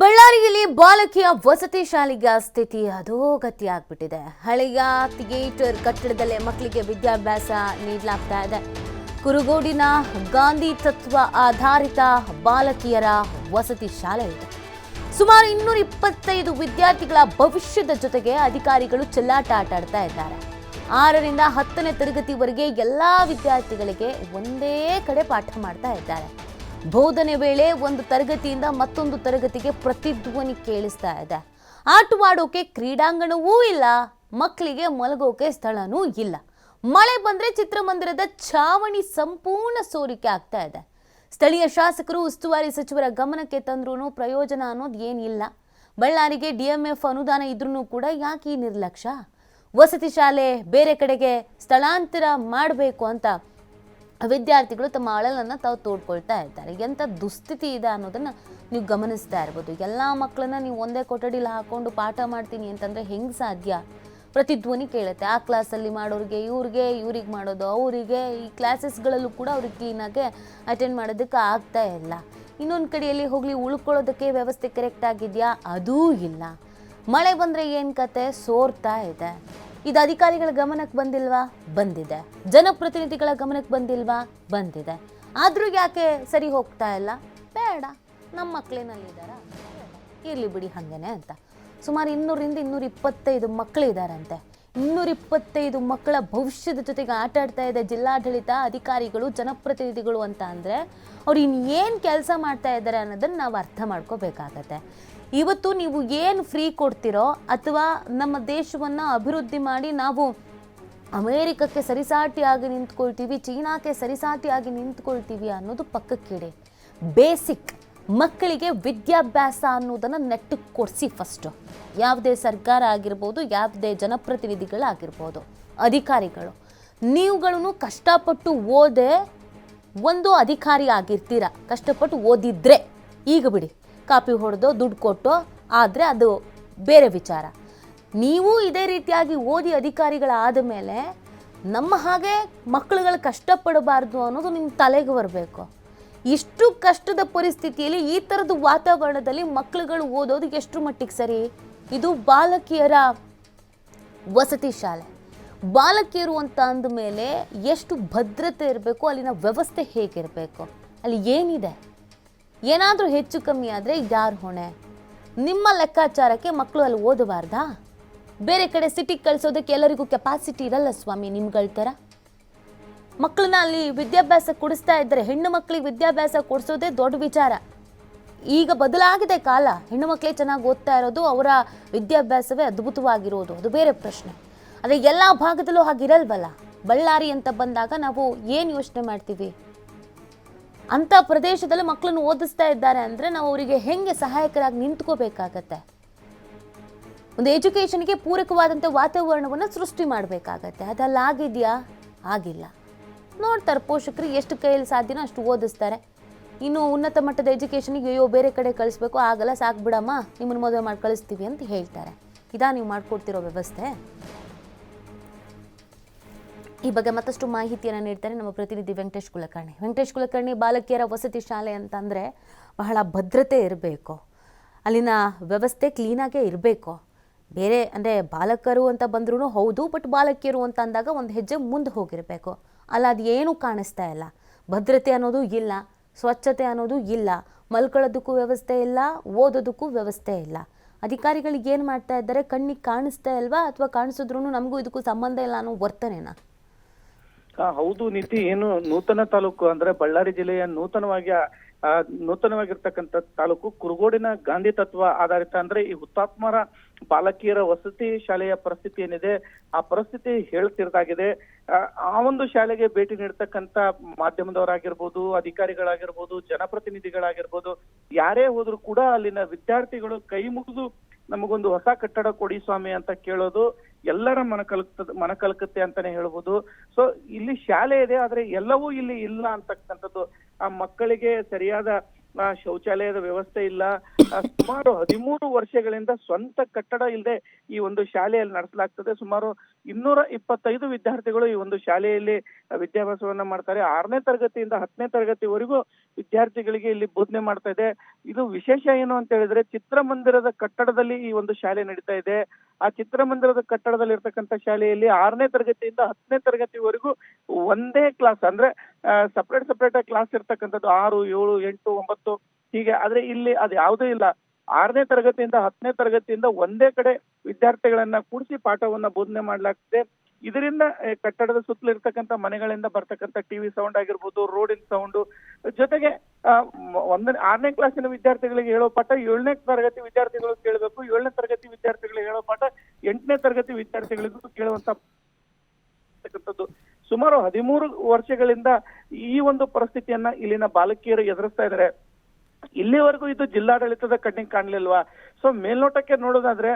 ಬಳ್ಳಾರಿಯಲ್ಲಿ ಬಾಲಕಿಯ ವಸತಿ ಶಾಲೆಯ ಸ್ಥಿತಿ ಅಧೋಗತಿ ಆಗ್ಬಿಟ್ಟಿದೆ ಹಳೆಯ ಥಿಯೇಟರ್ ಕಟ್ಟಡದಲ್ಲೇ ಮಕ್ಕಳಿಗೆ ವಿದ್ಯಾಭ್ಯಾಸ ನೀಡಲಾಗ್ತಾ ಇದೆ. ಕುರುಗೋಡಿನ ಗಾಂಧಿ ತತ್ವ ಆಧಾರಿತ ಬಾಲಕಿಯರ ವಸತಿ ಶಾಲೆ ಇದೆ. ಸುಮಾರು ಇನ್ನೂರ ಇಪ್ಪತ್ತೈದು ವಿದ್ಯಾರ್ಥಿಗಳ ಭವಿಷ್ಯದ ಜೊತೆಗೆ ಅಧಿಕಾರಿಗಳು ಚೆಲ್ಲಾಟ ಆಟ ಆಡ್ತಾ ಇದ್ದಾರೆ. ಆರರಿಂದ ಹತ್ತನೇ ತರಗತಿವರೆಗೆ ಎಲ್ಲಾ ವಿದ್ಯಾರ್ಥಿಗಳಿಗೆ ಒಂದೇ ಕಡೆ ಪಾಠ ಮಾಡ್ತಾ ಇದ್ದಾರೆ. ಬೋಧನೆ ವೇಳೆ ಒಂದು ತರಗತಿಯಿಂದ ಮತ್ತೊಂದು ತರಗತಿಗೆ ಪ್ರತಿಧ್ವನಿ ಕೇಳಿಸ್ತಾ ಇದೆ. ಆಟವಾಡೋಕೆ ಕ್ರೀಡಾಂಗಣವೂ ಇಲ್ಲ, ಮಕ್ಕಳಿಗೆ ಮಲಗೋಕೆ ಸ್ಥಳನೂ ಇಲ್ಲ. ಮಳೆ ಬಂದ್ರೆ ಚಿತ್ರಮಂದಿರದ ಛಾವಣಿ ಸಂಪೂರ್ಣ ಸೋರಿಕೆ ಆಗ್ತಾ ಇದೆ. ಸ್ಥಳೀಯ ಶಾಸಕರು, ಉಸ್ತುವಾರಿ ಸಚಿವರ ಗಮನಕ್ಕೆ ತಂದ್ರೂ ಪ್ರಯೋಜನ ಅನ್ನೋದು ಏನಿಲ್ಲ. ಬಳ್ಳಾರಿಗೆ ಡಿಎಂಎಫ್ ಅನುದಾನ ಇದ್ರೂ ಕೂಡ ಯಾಕೆ ಈ ನಿರ್ಲಕ್ಷ್ಯ? ವಸತಿ ಶಾಲೆ ಬೇರೆ ಕಡೆಗೆ ಸ್ಥಳಾಂತರ ಮಾಡಬೇಕು ಅಂತ ವಿದ್ಯಾರ್ಥಿಗಳು ತಮ್ಮ ಅಳಲನ್ನು ತಾವು ತೋಡ್ಕೊಳ್ತಾ ಇದ್ದಾರೆ. ಎಂಥ ದುಸ್ಥಿತಿ ಇದೆ ಅನ್ನೋದನ್ನು ನೀವು ಗಮನಿಸ್ತಾ ಇರ್ಬೋದು. ಎಲ್ಲ ಮಕ್ಕಳನ್ನ ನೀವು ಒಂದೇ ಕೊಠಡಿಲಿ ಹಾಕೊಂಡು ಪಾಠ ಮಾಡ್ತೀನಿ ಅಂತಂದರೆ ಹೆಂಗೆ ಸಾಧ್ಯ? ಪ್ರತಿಧ್ವನಿ ಕೇಳುತ್ತೆ. ಆ ಕ್ಲಾಸಲ್ಲಿ ಮಾಡೋರಿಗೆ, ಇವ್ರಿಗೆ ಇವ್ರಿಗೆ ಮಾಡೋದು, ಅವರಿಗೆ ಈ ಕ್ಲಾಸಸ್ಗಳಲ್ಲೂ ಕೂಡ ಅವ್ರಿಗೆ ಕ್ಲೀನಾಗೆ ಅಟೆಂಡ್ ಮಾಡೋದಕ್ಕೆ ಆಗ್ತಾ ಇಲ್ಲ. ಇನ್ನೊಂದು ಕಡೆಯಲ್ಲಿ ಹೋಗಲಿ, ಉಳ್ಕೊಳ್ಳೋದಕ್ಕೆ ವ್ಯವಸ್ಥೆ ಕರೆಕ್ಟ್ ಆಗಿದೆಯಾ? ಅದೂ ಇಲ್ಲ. ಮಳೆ ಬಂದರೆ ಏನು ಕತೆ? ಸೋರ್ತಾ ಇದೆ. ಇದು ಅಧಿಕಾರಿಗಳ ಗಮನಕ್ಕೆ ಬಂದಿಲ್ವಾ? ಬಂದಿದೆ. ಜನಪ್ರತಿನಿಧಿಗಳ ಗಮನಕ್ಕೆ ಬಂದಿಲ್ವಾ? ಬಂದಿದೆ. ಆದರೂ ಯಾಕೆ ಸರಿ ಹೋಗ್ತಾ ಇಲ್ಲ? ಬೇಡ. ನಮ್ಮ ಮಕ್ಕಳೇನಲ್ಲಿದ್ದಾರ ಇರಲಿ ಬಿಡಿ ಹಾಗೇನೆ ಅಂತ. ಸುಮಾರು ಇನ್ನೂರಿಂದ ಇನ್ನೂರ ಇಪ್ಪತ್ತೈದು ಮಕ್ಕಳಿದಾರಂತೆ ಇನ್ನೂರ ಇಪ್ಪತ್ತೈದು ಮಕ್ಕಳ ಭವಿಷ್ಯದ ಜೊತೆಗೆ ಆಟ ಆಡ್ತಾ ಇದೆ ಜಿಲ್ಲಾಡಳಿತ, ಅಧಿಕಾರಿಗಳು, ಜನಪ್ರತಿನಿಧಿಗಳು ಅಂತ ಅಂದರೆ ಅವ್ರು ಇನ್ನೇನು ಕೆಲಸ ಮಾಡ್ತಾ ಇದ್ದಾರೆ ಅನ್ನೋದನ್ನು ನಾವು ಅರ್ಥ ಮಾಡ್ಕೋಬೇಕಾಗತ್ತೆ. ಇವತ್ತು ನೀವು ಏನು ಫ್ರೀ ಕೊಡ್ತಿರೋ ಅಥವಾ ನಮ್ಮ ದೇಶವನ್ನು ಅಭಿವೃದ್ಧಿ ಮಾಡಿ ನಾವು ಅಮೇರಿಕಕ್ಕೆ ಸರಿಸಾಟಿಯಾಗಿ ನಿಂತ್ಕೊಳ್ತೀವಿ, ಚೀನಾಕ್ಕೆ ಸರಿಸಾಟಿಯಾಗಿ ನಿಂತ್ಕೊಳ್ತೀವಿ ಅನ್ನೋದು ಪಕ್ಕಕ್ಕಿಡಿ ಬೇಸಿಕ್ ಮಕ್ಕಳಿಗೆ ವಿದ್ಯಾಭ್ಯಾಸ ಅನ್ನೋದನ್ನು ನೆಟ್ಟು ಕೊಡಿಸಿ ಫಸ್ಟು ಯಾವುದೇ ಸರ್ಕಾರ ಆಗಿರ್ಬೋದು, ಯಾವುದೇ ಜನಪ್ರತಿನಿಧಿಗಳಾಗಿರ್ಬೋದು, ಅಧಿಕಾರಿಗಳು. ನೀವುಗಳನ್ನು ಕಷ್ಟಪಟ್ಟು ಓದೇ ಒಂದು ಅಧಿಕಾರಿ ಆಗಿರ್ತೀರ. ಕಷ್ಟಪಟ್ಟು ಓದಿದ್ರೆ. ಈಗ ಬಿಡಿ. ಕಾಪಿ ಹೊಡೆದು ದುಡ್ಡು ಕೊಟ್ಟು, ಆದರೆ ಅದು ಬೇರೆ ವಿಚಾರ. ನೀವು ಇದೇ ರೀತಿಯಾಗಿ ಓದಿ ಅಧಿಕಾರಿಗಳಾದ ಮೇಲೆ ನಮ್ಮ ಹಾಗೆ ಮಕ್ಕಳುಗಳು ಕಷ್ಟಪಡಬಾರ್ದು ಅನ್ನೋದು ನಿಮ್ಮ ತಲೆಗೆ ಬರಬೇಕು. ಇಷ್ಟು ಕಷ್ಟದ ಪರಿಸ್ಥಿತಿಯಲ್ಲಿ ಈ ಥರದ ವಾತಾವರಣದಲ್ಲಿ ಮಕ್ಕಳುಗಳು ಓದೋದು ಎಷ್ಟು ಮಟ್ಟಿಗೆ ಸರಿ? ಇದು ಬಾಲಕಿಯರ ವಸತಿ ಶಾಲೆ. ಬಾಲಕಿಯರು ಅಂತ ಅಂದಮೇಲೆ ಎಷ್ಟು ಭದ್ರತೆ ಇರಬೇಕು, ಅಲ್ಲಿನ ವ್ಯವಸ್ಥೆ ಹೇಗಿರಬೇಕು, ಅಲ್ಲಿ ಏನಿದೆ? ಏನಾದರೂ ಹೆಚ್ಚು ಕಮ್ಮಿ ಆದರೆ ಯಾರು ಹೊಣೆ? ನಿಮ್ಮ ಲೆಕ್ಕಾಚಾರಕ್ಕೆ ಮಕ್ಕಳು ಅಲ್ಲಿ ಓದಬಾರ್ದಾ? ಬೇರೆ ಕಡೆ ಸಿಟಿಗೆ ಕಳಿಸೋದಕ್ಕೆ ಎಲ್ಲರಿಗೂ ಕೆಪಾಸಿಟಿ ಇರಲ್ಲ ಸ್ವಾಮಿ ನಿಮ್ಗಳ ಥರ. ಮಕ್ಕಳನ್ನ ಅಲ್ಲಿ ವಿದ್ಯಾಭ್ಯಾಸ ಕೊಡಿಸ್ತಾ ಇದ್ದರೆ ಹೆಣ್ಣು ಮಕ್ಕಳಿಗೆ ವಿದ್ಯಾಭ್ಯಾಸ ಕೊಡಿಸೋದೇ ದೊಡ್ಡ ವಿಚಾರ. ಈಗ ಬದಲಾಗಿದೆ ಕಾಲ. ಹೆಣ್ಣು ಮಕ್ಕಳೇ ಚೆನ್ನಾಗಿ ಓದ್ತಾ ಇರೋದು, ಅವರ ವಿದ್ಯಾಭ್ಯಾಸವೇ ಅದ್ಭುತವಾಗಿರೋದು. ಅದು ಬೇರೆ ಪ್ರಶ್ನೆ. ಆದರೆ ಎಲ್ಲ ಭಾಗದಲ್ಲೂ ಹಾಗಿರಲ್ವಲ್ಲ? ಬಳ್ಳಾರಿ ಅಂತ ಬಂದಾಗ ನಾವು ಏನು ಯೋಚನೆ ಮಾಡ್ತೀವಿ? ಅಂಥ ಪ್ರದೇಶದಲ್ಲಿ ಮಕ್ಕಳನ್ನು ಓದಿಸ್ತಾ ಇದ್ದಾರೆ ಅಂದರೆ ನಾವು ಅವರಿಗೆ ಹೆಂಗೆ ಸಹಾಯಕರಾಗಿ ನಿಂತ್ಕೋಬೇಕಾಗತ್ತೆ? ಒಂದು ಎಜುಕೇಷನ್ಗೆ ಪೂರಕವಾದಂಥ ವಾತಾವರಣವನ್ನು ಸೃಷ್ಟಿ ಮಾಡಬೇಕಾಗತ್ತೆ. ಅದೆಲ್ಲ ಆಗಿದೆಯಾ? ಆಗಿಲ್ಲ. ನೋಡ್ತಾರೆ ಪೋಷಕರು ಎಷ್ಟು ಕೈಯಲ್ಲಿ ಸಾಧ್ಯನೋ ಅಷ್ಟು ಓದಿಸ್ತಾರೆ. ಇನ್ನು ಉನ್ನತ ಮಟ್ಟದ ಎಜುಕೇಷನಿಗೆ ಅಯ್ಯೋ, ಬೇರೆ ಕಡೆ ಕಳಿಸ್ಬೇಕು, ಆಗಲ್ಲ, ಸಾಕು ಬಿಡಮ್ಮ, ನಿಮ್ಮನ್ನು ಮದುವೆ ಮಾಡಿ ಕಳಿಸ್ತೀವಿ ಅಂತ ಹೇಳ್ತಾರೆ. ಇದಾ ನೀವು ಮಾಡಿಕೊಡ್ತಿರೋ ವ್ಯವಸ್ಥೆ? ಈ ಬಗ್ಗೆ ಮತ್ತಷ್ಟು ಮಾಹಿತಿಯನ್ನು ನೀಡ್ತಾರೆ ನಮ್ಮ ಪ್ರತಿನಿಧಿ ವೆಂಕಟೇಶ್ ಕುಲಕರ್ಣಿ. ವೆಂಕಟೇಶ್ ಕುಲಕರ್ಣಿ, ಬಾಲಕಿಯರ ವಸತಿ ಶಾಲೆ ಅಂತಂದರೆ ಬಹಳ ಭದ್ರತೆ ಇರಬೇಕು. ಅಲ್ಲಿನ ವ್ಯವಸ್ಥೆ ಕ್ಲೀನಾಗೇ ಇರಬೇಕು. ಬೇರೆ ಅಂದರೆ ಬಾಲಕರು ಅಂತ ಬಂದ್ರೂ ಹೌದು ಬಟ್ ಬಾಲಕಿಯರು ಅಂತ ಅಂದಾಗ ಒಂದು ಹೆಜ್ಜೆ ಮುಂದೆ ಹೋಗಿರಬೇಕು. ಅಲ್ಲ, ಅದು ಏನೂ ಕಾಣಿಸ್ತಾ ಇಲ್ಲ. ಭದ್ರತೆ ಅನ್ನೋದು ಇಲ್ಲ, ಸ್ವಚ್ಛತೆ ಅನ್ನೋದು ಇಲ್ಲ, ಮಲ್ಕೊಳ್ಳೋದಕ್ಕೂ ವ್ಯವಸ್ಥೆ ಇಲ್ಲ, ಓದೋದಕ್ಕೂ ವ್ಯವಸ್ಥೆ ಇಲ್ಲ. ಅಧಿಕಾರಿಗಳಿಗೆ ಏನು ಮಾಡ್ತಾ ಇದ್ದಾರೆ? ಕಣ್ಣಿಗೆ ಕಾಣಿಸ್ತಾ ಇಲ್ವಾ? ಅಥವಾ ಕಾಣಿಸಿದ್ರು ನಮಗೂ ಇದಕ್ಕೂ ಸಂಬಂಧ ಇಲ್ಲ ಅನ್ನೋ ವರ್ತನೆನಾ? ಹೌದು ನೀತಿ ಏನು ನೂತನ ತಾಲೂಕು ಅಂದ್ರೆ ಬಳ್ಳಾರಿ ಜಿಲ್ಲೆಯ ನೂತನವಾಗಿ ನೂತನವಾಗಿರ್ತಕ್ಕಂಥ ತಾಲೂಕು ಕುರುಗೋಡಿನ ಗಾಂಧಿ ತತ್ವ ಆಧಾರಿತ ಅಂದ್ರೆ ಈ ಹುತಾತ್ಮರ ಬಾಲಕಿಯರ ವಸತಿ ಶಾಲೆಯ ಪರಿಸ್ಥಿತಿ ಏನಿದೆ, ಆ ಪರಿಸ್ಥಿತಿ ಹೇಳ್ತಿರ್ದಾಗಿದೆ ಆ ಒಂದು ಶಾಲೆಗೆ ಭೇಟಿ ನೀಡ್ತಕ್ಕಂತ ಮಾಧ್ಯಮದವರಾಗಿರ್ಬೋದು, ಅಧಿಕಾರಿಗಳಾಗಿರ್ಬೋದು, ಜನಪ್ರತಿನಿಧಿಗಳಾಗಿರ್ಬೋದು, ಯಾರೇ ಹೋದ್ರು ಕೂಡ ಅಲ್ಲಿನ ವಿದ್ಯಾರ್ಥಿಗಳು ಕೈ ಮುಗಿದು ನಮಗೊಂದು ಹೊಸ ಕಟ್ಟಡ ಕೊಡಿ ಸ್ವಾಮಿ ಅಂತ ಕೇಳೋದು ಎಲ್ಲರ ಮನಕಲುಕ್ತದ ಮನಕಲಕತ್ತೆ ಅಂತಾನೆ ಹೇಳ್ಬೋದು. ಸೊ ಇಲ್ಲಿ ಶಾಲೆ ಇದೆ, ಆದ್ರೆ ಎಲ್ಲವೂ ಇಲ್ಲಿ ಇಲ್ಲ ಅಂತಕ್ಕಂಥದ್ದು. ಆ ಮಕ್ಕಳಿಗೆ ಸರಿಯಾದ ಶೌಚಾಲಯದ ವ್ಯವಸ್ಥೆ ಇಲ್ಲ. ಸುಮಾರು ಹದಿಮೂರು ವರ್ಷಗಳಿಂದ ಸ್ವಂತ ಕಟ್ಟಡ ಇಲ್ಲದೆ ಈ ಒಂದು ಶಾಲೆಯಲ್ಲಿ ನಡೆಸಲಾಗ್ತದೆ. ಸುಮಾರು ಇನ್ನೂರ ಇಪ್ಪತ್ತೈದು ವಿದ್ಯಾರ್ಥಿಗಳು ಈ ಒಂದು ಶಾಲೆಯಲ್ಲಿ ವಿದ್ಯಾಭ್ಯಾಸವನ್ನ ಮಾಡ್ತಾರೆ. ಆರನೇ ತರಗತಿಯಿಂದ ಹತ್ತನೇ ತರಗತಿವರೆಗೂ ವಿದ್ಯಾರ್ಥಿಗಳಿಗೆ ಇಲ್ಲಿ ಬೋಧನೆ ಮಾಡ್ತಾ ಇದೆ. ಇದು ವಿಶೇಷ ಏನು ಅಂತ ಹೇಳಿದ್ರೆ ಚಿತ್ರಮಂದಿರದ ಕಟ್ಟಡದಲ್ಲಿ ಈ ಒಂದು ಶಾಲೆ ನಡೀತಾ ಇದೆ. ಆ ಚಿತ್ರಮಂದಿರದ ಕಟ್ಟಡದಲ್ಲಿ ಇರ್ತಕ್ಕಂಥ ಶಾಲೆಯಲ್ಲಿ ಆರನೇ ತರಗತಿಯಿಂದ ಹತ್ತನೇ ತರಗತಿವರೆಗೂ ಒಂದೇ ಕ್ಲಾಸ್ ಅಂದ್ರೆ ಸಪ್ರೇಟ್ ಸಪ್ರೇಟ್ ಕ್ಲಾಸ್ ಇರ್ತಕ್ಕಂಥದ್ದು ಆರು, ಏಳು, ಎಂಟು, ಒಂಬತ್ತು, ಹೀಗೆ. ಆದ್ರೆ ಇಲ್ಲಿ ಅದು ಯಾವುದೂ ಇಲ್ಲ. ಆರನೇ ತರಗತಿಯಿಂದ ಹತ್ತನೇ ತರಗತಿಯಿಂದ ಒಂದೇ ಕಡೆ ವಿದ್ಯಾರ್ಥಿಗಳನ್ನ ಕೂಡಿಸಿ ಪಾಠವನ್ನ ಬೋಧನೆ ಮಾಡ್ಲಾಗ್ತದೆ. ಇದರಿಂದ ಕಟ್ಟಡದ ಸುತ್ತಲೂ ಇರ್ತಕ್ಕಂಥ ಮನೆಗಳಿಂದ ಬರ್ತಕ್ಕಂಥ ಟಿವಿ ಸೌಂಡ್ ಆಗಿರ್ಬೋದು, ರೋಡಿನ ಸೌಂಡ್ ಜೊತೆಗೆ ಒಂದನೇ, ಆರನೇ ಕ್ಲಾಸಿನ ವಿದ್ಯಾರ್ಥಿಗಳಿಗೆ ಹೇಳೋ ಪಾಠ ಏಳನೇ ತರಗತಿ ವಿದ್ಯಾರ್ಥಿಗಳು ಕೇಳಬೇಕು, ಏಳನೇ ತರಗತಿ ಪಾಠ ಎಂಟನೇ ತರಗತಿ ವಿದ್ಯಾರ್ಥಿಗಳಿಗೂ ಕೇಳುವಂತ ಸುಮಾರು ಹದಿಮೂರು ವರ್ಷಗಳಿಂದ ಈ ಒಂದು ಪರಿಸ್ಥಿತಿಯನ್ನ ಇಲ್ಲಿನ ಬಾಲಕಿಯರು ಎದುರಿಸ್ತಾ ಇದ್ದಾರೆ. ಇಲ್ಲಿವರೆಗೂ ಇದು ಜಿಲ್ಲಾಡಳಿತದ ಕಣ್ಣಿಗೆ ಕಾಣ್ಲಿಲ್ವಾ? ಸೊ ಮೇಲ್ನೋಟಕ್ಕೆ ನೋಡೋದಾದ್ರೆ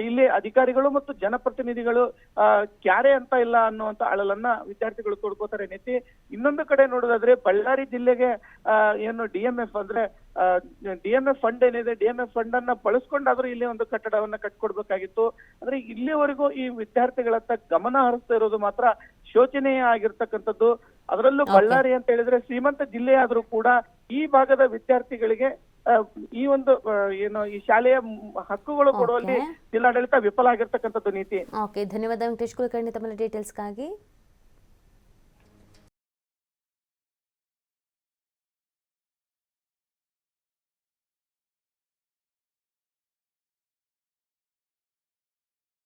ಇಲ್ಲಿ ಅಧಿಕಾರಿಗಳು ಮತ್ತು ಜನಪ್ರತಿನಿಧಿಗಳು ಆ, ಕ್ಯಾರೆ ಅಂತ ಇಲ್ಲ ಅನ್ನುವಂತ ಅಳಲನ್ನ ವಿದ್ಯಾರ್ಥಿಗಳು ತೋಡ್ಕೋತಾರೆ ನೀತಿ ಇನ್ನೊಂದು ಕಡೆ ನೋಡೋದಾದ್ರೆ ಬಳ್ಳಾರಿ ಜಿಲ್ಲೆಗೆ ಆ, ಏನು ಡಿ ಎಂ ಎಫ್ ಅಂದ್ರೆ ಡಿ ಎಂ ಎಫ್ ಫಂಡ್ ಏನಿದೆ ಡಿ ಎಂ ಎಫ್ ಫಂಡ್ ಅನ್ನ ಬಳಸ್ಕೊಂಡಾದ್ರೂ ಇಲ್ಲಿ ಒಂದು ಕಟ್ಟಡವನ್ನ ಕಟ್ಕೊಡ್ಬೇಕಾಗಿತ್ತು. ಅಂದ್ರೆ ಇಲ್ಲಿವರೆಗೂ ಈ ವಿದ್ಯಾರ್ಥಿಗಳತ್ತ ಗಮನ ಹರಿಸ್ತಾ ಇರೋದು ಮಾತ್ರ ಶೋಚನೀಯ ಆಗಿರ್ತಕ್ಕಂಥದ್ದು. ಅದರಲ್ಲೂ ಬಳ್ಳಾರಿ ಅಂತ ಹೇಳಿದ್ರೆ ಶ್ರೀಮಂತ ಜಿಲ್ಲೆ ಆದ್ರೂ ಕೂಡ ಈ ಭಾಗದ ವಿದ್ಯಾರ್ಥಿಗಳಿಗೆ ಈ ಒಂದು ಏನು ಈ ಶಾಲೆಯ ಹಕ್ಕುಗಳು ಕೊಡುವಲ್ಲಿ. ಜಿಲ್ಲಾಡಳಿತ ವಿಫಲ ಆಗಿರ್ತಕ್ಕಂಥದ್ದು ನೀತಿ ಓಕೆ ಧನ್ಯವಾದ ವೆಂಕಟೇಶ್ ಕುಲಕರ್ಣಿ ತಮ್ಮ ಡೀಟೇಲ್ಸ್ಗಾಗಿ